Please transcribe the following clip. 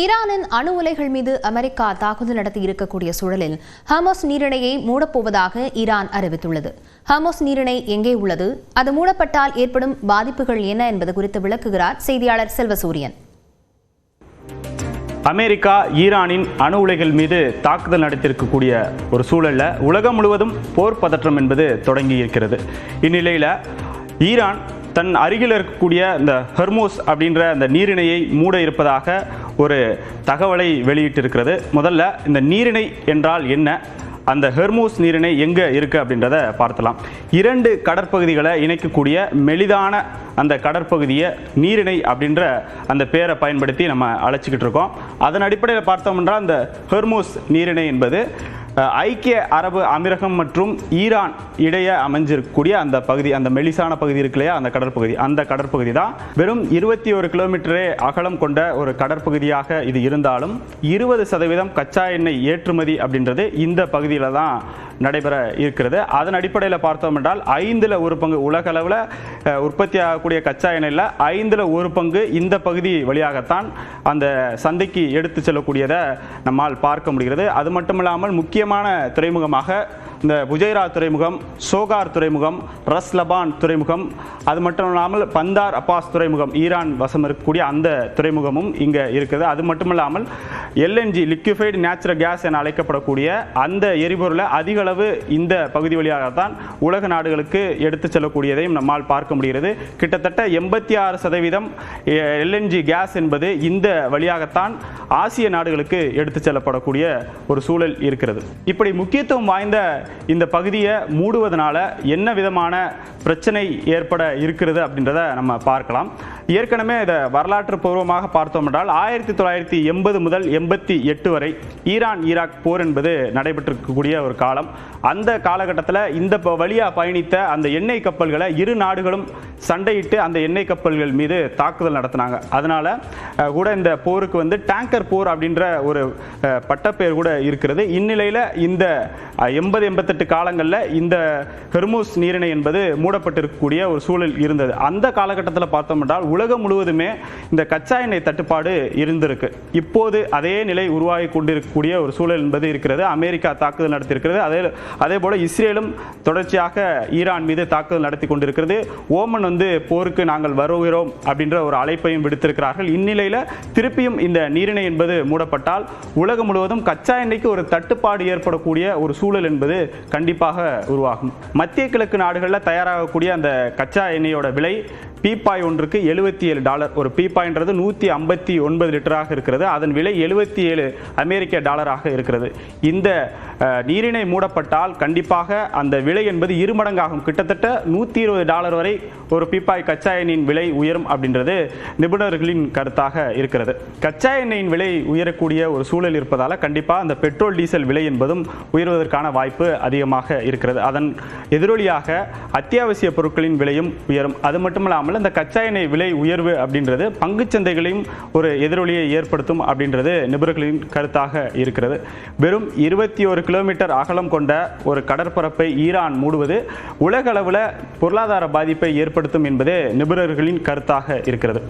ஈரானின் அணு உலைகள் மீது அமெரிக்கா தாக்குதல் நடத்தி இருக்கக்கூடிய சூழலில் ஹமோஸ் நீரிணையை மூடப்போவதாக ஈரான் அறிவித்துள்ளது. ஹமோஸ் நீரிணை எங்கே உள்ளது? அது மூடப்பட்டால் ஏற்படும் பாதிப்புகள் என்ன என்பது குறித்து விளக்குகிறார் செய்தியாளர் செல்வசூரியன். அமெரிக்கா ஈரானின் அணு உலைகள் மீது தாக்குதல் நடத்தியிருக்கக்கூடிய ஒரு சூழல்ல உலகம் முழுவதும் போர் பதற்றம் என்பது தொடங்கி இருக்கிறது. இந்நிலையில் ஈரான் தன் அருகில் இருக்கக்கூடிய இந்த ஹெர்மோஸ் அப்படின்ற அந்த நீரிணையை மூட இருப்பதாக ஒரு தகவலை வெளியிட்டிருக்கிறது. முதல்ல இந்த நீரிணை என்றால் என்ன? அந்த ஹெர்மூஸ் நீரிணை எங்கே இருக்குது அப்படின்றத பார்த்தலாம். இரண்டு கடற்பகுதிகளை இணைக்கக்கூடிய மெலிதான அந்த கடற்பகுதியை நீரிணை அப்படின்ற அந்த பேரை பயன்படுத்தி நம்ம அழைச்சிக்கிட்டு இருக்கோம் அதன் அடிப்படையில் பார்த்தோம்னா அந்த ஹெர்மூஸ் நீரிணை என்பது ஐக்கிய அரபு அமீரகம் மற்றும் ஈரான் இடையே அமைஞ்சிருக்கக்கூடிய அந்த பகுதி அந்த மெலிசான பகுதி இருக்கு இல்லையா? அந்த கடற்பகுதி அந்த கடற்பகுதி தான் வெறும் இருபத்தி ஒரு கிலோமீட்டரே அகலம் கொண்ட ஒரு கடற்பகுதியாக இது இருந்தாலும் இருபது சதவீதம் கச்சா எண்ணெய் ஏற்றுமதி அப்படின்றது இந்த பகுதியில் தான் நடைபெற இருக்கிறது. அதன் அடிப்படையில் பார்த்தோம் என்றால் ஐந்தில் ஒரு பங்கு உலக அளவில் உற்பத்தி ஆகக்கூடிய கச்சா எண்ணெயில் ஐந்தில் ஒரு பங்கு இந்த பகுதி வழியாகத்தான் அந்த சந்தைக்கு எடுத்து செல்லக்கூடியதை நம்மால் பார்க்க முடிகிறது. அது மட்டும் இல்லாமல் முக்கிய முக்கியமான துறைமுகமாக இந்த புஜைரா துறைமுகம் சோகார் துறைமுகம் ரஸ் லபான் துறைமுகம் அது மட்டும் இல்லாமல் பந்தார் அப்பாஸ் துறைமுகம் ஈரான் வசம் இருக்கக்கூடிய அந்த துறைமுகமும் இங்கே இருக்குது. அது மட்டும் இல்லாமல் எல்என்ஜி லிக்யூஃபைடு நேச்சுரல் கேஸ் என அழைக்கப்படக்கூடிய அந்த எரிபொருளை அதிக அளவு இந்த பகுதி வழியாக தான் உலக நாடுகளுக்கு எடுத்து செல்லக்கூடியதையும் நம்மால் பார்க்க முடிகிறது. கிட்டத்தட்ட எண்பத்தி ஆறு சதவீதம் எல்என்ஜி கேஸ் என்பது இந்த வழியாகத்தான் ஆசிய நாடுகளுக்கு எடுத்து செல்லப்படக்கூடிய ஒரு சூழல் இருக்கிறது. இப்படி முக்கியத்துவம் வாய்ந்த இந்த பகுதியை மூடுவதனால என்ன விதமான பிரச்சனை ஏற்பட இருக்கிறது அப்படின்றத நம்ம பார்க்கலாம். ஏற்கனவே இதை வரலாற்று பூர்வமாக பார்த்தோம் என்றால் ஆயிரத்தி தொள்ளாயிரத்தி எண்பது முதல் எண்பத்தி எட்டு வரை ஈரான் ஈராக் போர் என்பது நடைபெற்றிருக்கக்கூடிய ஒரு காலம். அந்த காலகட்டத்தில் இந்த வழியாக வழியா பயணித்த அந்த எண்ணெய் கப்பல்களை இரு நாடுகளும் சண்டையிட்டு அந்த எண்ணெய் கப்பல்கள் மீது தாக்குதல் நடத்தினாங்க. அதனால கூட இந்த போருக்கு வந்து டேங்கர் போர் அப்படின்ற ஒரு பட்டப்பெயர் கூட இருக்கிறது. இந்நிலையில் இந்த எண்பது எண்பத்தெட்டு காலங்களில் இந்த ஹெர்மூஸ் நீரிணை என்பது மூடப்பட்டிருக்கக்கூடிய ஒரு சூழல் இருந்தது. அந்த காலகட்டத்தில் பார்த்தோம் என்றால் உலகம் முழுவதுமே இந்த கச்சா எண்ணெய் தட்டுப்பாடு இருந்திருக்கு. இப்போது அதே நிலை உருவாகி கொண்டிருக்கக்கூடிய ஒரு சூழல் என்பது இருக்கிறது. அமெரிக்கா தாக்குதல் நடத்தியிருக்கிறது. அதே அதே போல இஸ்ரேலும் தொடர்ச்சியாக ஈரான் மீது தாக்குதல் நடத்தி கொண்டிருக்கிறது. ஓமன் வந்து போருக்கு நாங்கள் வருகிறோம் அப்படின்ற ஒரு அழைப்பையும் விடுத்திருக்கிறார்கள். இந்நிலை இந்நிலையில் திருப்பியும் இந்த நீரிணை என்பது மூடப்பட்டால் உலகம் முழுவதும் கச்சா எண்ணெய்க்கு ஒரு தட்டுப்பாடு ஏற்படக்கூடிய ஒரு சூழல் என்பது கண்டிப்பாக உருவாகும். மத்திய கிழக்கு நாடுகளில் தயாராகக்கூடிய அந்த கச்சா எண்ணெயோட விலை பீப்பாய் ஒன்றுக்கு எழுபத்தி ஏழு டாலர். ஒரு பீப்பாய்ன்றது நூற்றி ஐம்பத்தி ஒன்பது லிட்டராக இருக்கிறது. அதன் விலை எழுபத்தி ஏழு அமெரிக்க டாலராக இருக்கிறது. இந்த நீரினை நீரிணை மூடப்பட்டால் கண்டிப்பாக அந்த விலை என்பது இருமடங்காகும் கிட்டத்தட்ட நூற்றி இருபது டாலர் வரை ஒரு பீப்பாய் கச்சா எண்ணெயின் விலை உயரும் அப்படின்றது நிபுணர்களின் கருத்தாக இருக்கிறது. கச்சா எண்ணெயின் விலை உயரக்கூடிய ஒரு சூழல் இருப்பதால் கண்டிப்பாக அந்த பெட்ரோல் டீசல் விலை என்பதும் உயர்வதற்கான வாய்ப்பு அதிகமாக இருக்கிறது. அதன் எதிரொலியாக அத்தியாவசிய பொருட்களின் விலையும் உயரும். அது மட்டும் இல்லாமல் இந்த கச்சா எண்ணெய் விலை உயர்வு அப்படின்றது பங்கு சந்தைகளையும் ஒரு எதிரொலியை ஏற்படுத்தும் அப்படின்றது நிபுணர்களின் கருத்தாக இருக்கிறது. வெறும் இருபத்தி ஒரு கிலோமீட்டர் அகலம் கொண்ட ஒரு கடற்பரப்பை ஈரான் மூடுவது உலக அளவில் பொருளாதார பாதிப்பை ஏற்படுத்தும் என்பதே நிபுணர்களின் கருத்தாக இருக்கிறது.